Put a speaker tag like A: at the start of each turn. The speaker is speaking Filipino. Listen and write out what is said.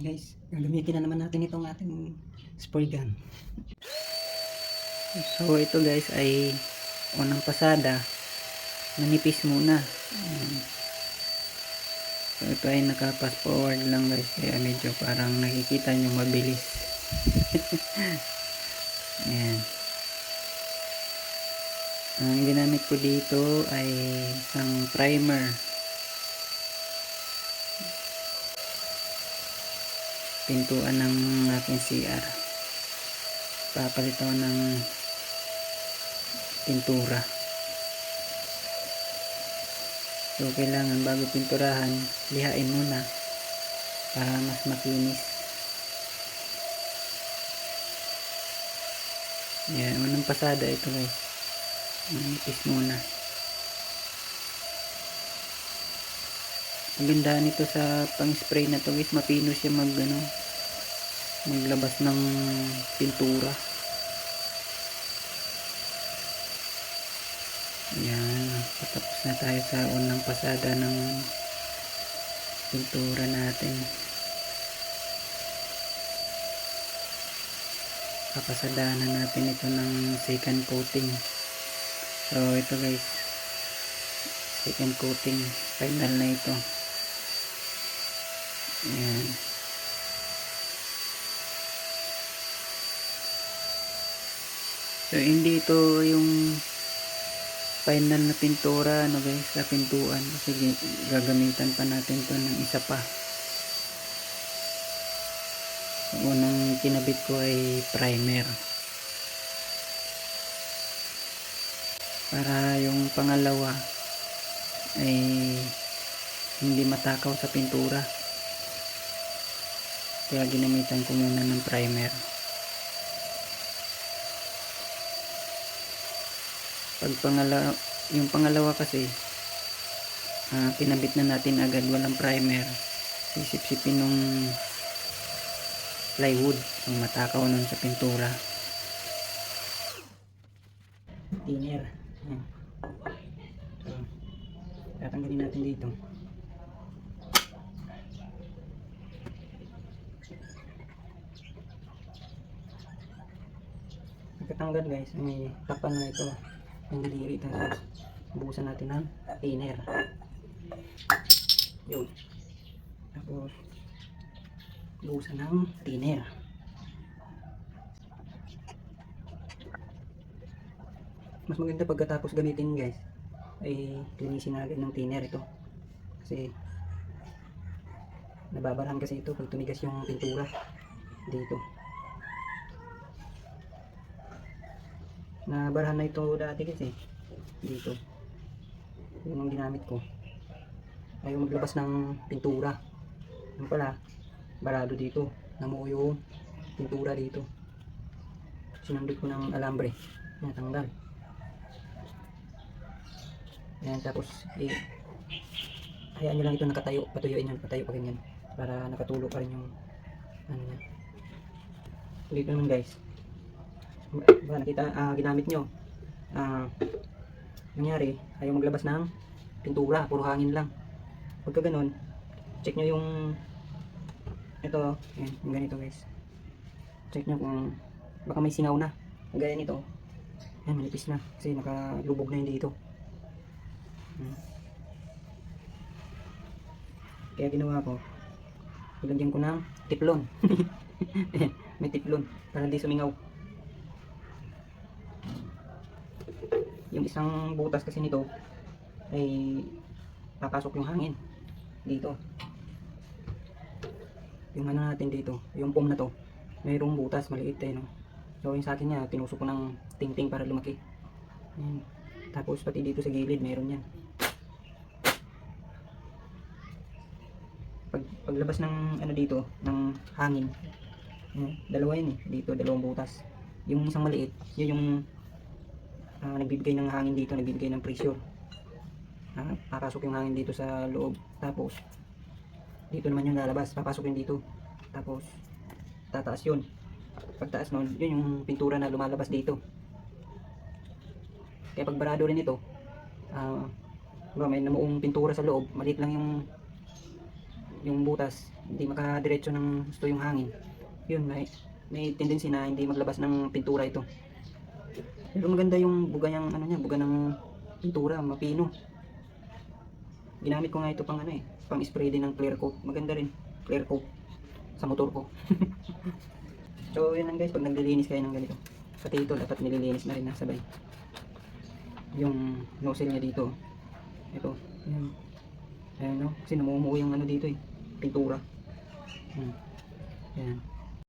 A: Ayan guys, gagamitin na naman natin itong ating spray gun. So ito guys ay unang pasada. Manipis muna. So ito ay naka-pass forward lang guys. Kaya medyo parang nakikita nyo mabilis. Ayan. Ang ginamit ko dito ay isang primer. Pintuan ng aking CR. Papalit ako ng pintura. So, kailangan bago pinturahan, lihain muna para mas makinis. Yan, unang pasada ito guys. Manipis muna. Ang ganda nito sa pang-spray na to guys, mapino siya mag ano, maglabas ng pintura. Yan, patapos na tayo sa unang pasada ng pintura natin. Papasadahan na natin ito ng second coating. So, ito guys, second coating, final na ito. Ayan. So, hindi ito yung final na pintura, ano guys, sa pintuan. Kasi gagamitan pa natin to ng isa pa. Ang unang kinabit ko ay primer. Para yung pangalawa ay hindi matakaw sa pintura. Kaya ginamitan ko muna ng primer. Pag pangalawa, yung pangalawa kasi, ah, pinabit na natin agad walang primer. Sisip-sipin nung plywood ang matakaw nun sa pintura. Thinner. Ayan. So, tatanggalin natin dito. Pagkatanggal guys, may tapan na ito. Yung daliri tapos buhusan natin ng thinner. Yun. Tapos buhusan ng thinner. Mas maganda pagkatapos gamitin guys ay linisin na ng thinner ito. Kasi nababarahan kasi ito pag tumigas yung pintura dito. Nabarahan na ito dati kasi dito. Yun ang ginamit ko. Ayaw maglabas ng pintura. Yung pala, barado dito. Namuo pintura dito. Sinundot ko ng alambre. Yan, tanggal. Yan, tapos, eh, hayaan nyo lang ito nakatayo. Patuyuin nyo, patayo pa ganyan. Para nakatulo pa rin yung, ano niya. Dito naman guys. Ba, nakita, ah, ginamit nyo. Ah, nangyari, ayaw maglabas ng pintura. Puro hangin lang. Pagka ganun, check nyo yung ito, yan, yung ganito guys. Check nyo kung baka may singaw na. Gaya nito. Yan, manipis na. Kasi nakalubog na yun dito. Hmm. Kaya ginawa ko, ilagyan ko ng tiplon. may tiplon para hindi sumingaw. Yung isang butas kasi nito ay papasok yung hangin dito. Yung ano natin dito, yung foam na to, mayroong butas maliit eh no. So yung sa akin niya, tinusok ko ng tingting para lumaki. Ayan. Tapos pati dito sa gilid, mayroon yan. Pag, paglabas ng ano dito, ng hangin, ayan, dalawa yun eh, dito, dalawang butas. Yung isang maliit, yun yung ah, nagbibigay ng hangin dito, nagbibigay ng pressure. Ah, papasok yung hangin dito sa loob. Tapos, dito naman yung lalabas, papasok yun dito. Tapos, tataas yun. Pagtaas nun, yun yung pintura na lumalabas dito. Kaya pag barado rin ito, diba, may namuong pintura sa loob, maliit lang yung yung butas, hindi makadiretso ng gusto yung hangin. Yun, may, may tendency na hindi maglabas ng pintura ito. Pero maganda yung buga ng ano niya, buga ng pintura, mapino. Ginamit ko nga ito pang ano eh, pang spray din ng clear coat. Maganda rin, clear coat sa motor ko. so yun lang guys, pag naglilinis kayo ng ganito. Pati ito dapat nililinis na rin na sabay. Yung nozzle niya dito. Ito, yan. Ayan no, kasi namumuo yung ano dito eh, pintura. Hmm. Yan.